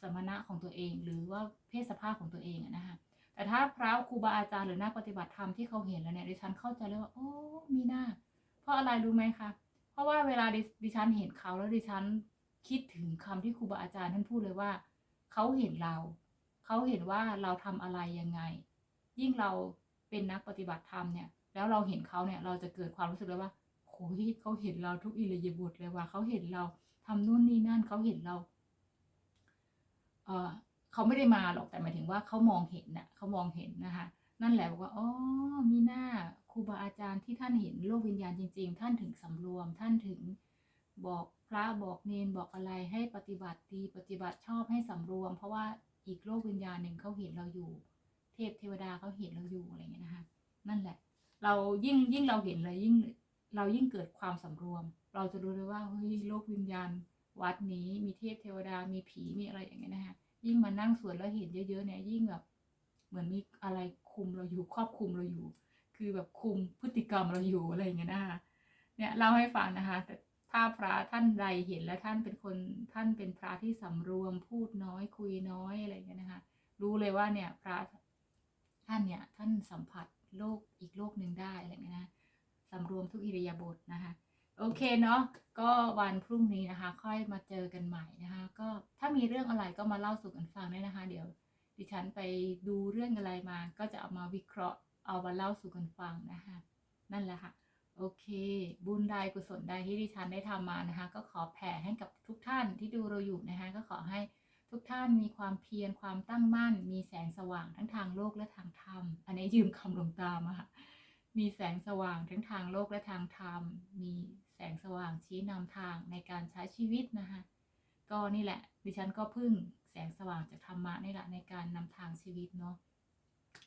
สมณะของตัวเอง หรือว่าเพศสภาพของตัวเองอะนะคะแต่ถ้าพระครูบาอาจารย์หรือนักปฏิบัติธรรมที่เขาเห็นแล้วเนี่ยดิฉันเข้าใจเลยว่าโอ้มีหน้า เพราะอะไรรู้ไหมคะเพราะว่าเวลาดิฉันเห็นเขาแล้วดิฉันคิดถึงคำที่ครูบาอาจารย์ท่านพูดเลยว่าเขาเห็นเราเขาเห็นว่าเราทำอะไรยังไง ยิ่งเราเป็นนักปฏิบัติธรรมเนี่ย แล้วเราเห็นเขาเนี่ยเราจะเกิดความรู้สึกเลยว่าโอ้ยเขาเห็นเราทุกอิริยาบถเลยว่าเขาเห็นเราทำนู่นนี่นั่นเขาเห็นเรา เขาไม่ได้มาหรอกแต่หมายถึงว่าเขามองเห็นน่ะเขามองเห็นนะคะ นั่นแหละบอกว่าอ๋อมีหน้าครูบาอาจารย์ที่ท่านเห็นโลกวิญญาณจริง ๆ ท่านถึงสำรวมท่านถึงบอกพระบอกเนนบอกอะไรให้ปฏิบัติดีปฏิบัติชอบให้สำรวม เพราะว่าอีกโลกวิญญาณหนึ่งเขาเห็นเราอยู่ เทพเทวดาเขาเห็นเราอยู่อะไรเงี้ยนะคะนั่นแหละ เรายิ่งยิ่งเราเห็นเลยยิ่งเรายิ่งเกิดความสำรวม เราจะรู้เลยว่าเฮ้ยโลกวิญญาณ วัดนี้มีเทพเทวดามีผีมีอะไรอย่างเงี้ยนะคะ ยิ่งมานั่งสวดแล้วเห็นเยอะๆเนี่ยยิ่งแบบเหมือนมีอะไรคุมเราอยู่ครอบคุมเราอยู่ คือแบบคุมพฤติกรรมเราอยู่อะไรอย่างเงี้ยนะคะเนี่ยเล่าให้ฟังนะคะ แต่ถ้าพระท่านใดเห็นแล้วท่านเป็นคนท่านเป็นพระที่สำรวมพูดน้อยคุยน้อยอะไรเงี้ยนะคะ รู้เลยว่าเนี่ยพระท่านเนี่ยท่านสัมผัสโลกอีกโลกหนึ่งได้อะไรเงี้ยนะสำรวมทุกอิริยาบถนะคะ โอเคเนาะก็วันพรุ่งนี้นะคะ ค่อยมาเจอกันใหม่นะคะ ก็ถ้ามีเรื่องอะไรก็มาเล่าสู่กันฟังได้นะคะ เดี๋ยว ดิฉันไปดูเรื่องอะไรมา ก็จะเอามาวิเคราะห์เอามาเล่าสู่กันฟังนะคะ นั่นแหละค่ะโอเค บุญใดกุศลใดที่ดิฉันได้ทำมานะคะ ก็ขอแผ่ให้กับทุกท่านที่ดูเราอยู่นะคะ ก็ขอให้ทุกท่านมีความเพียรความตั้งมั่น มีแสงสว่างทั้งทางโลกและทางธรรม อันนี้ยืมคำหลวงตามาค่ะ มีแสงสว่างทั้งทางโลกและทางธรรม มีแสงสว่างชี้นำทางในการใช้ชีวิตนะคะ ก็นี่แหละ ดิฉันก็พึ่งแสงสว่างจากธรรมะนี่แหละในการนำทางชีวิตเนาะ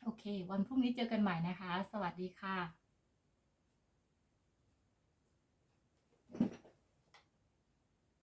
โอเค วันพรุ่งนี้เจอกันใหม่นะคะ สวัสดีค่ะ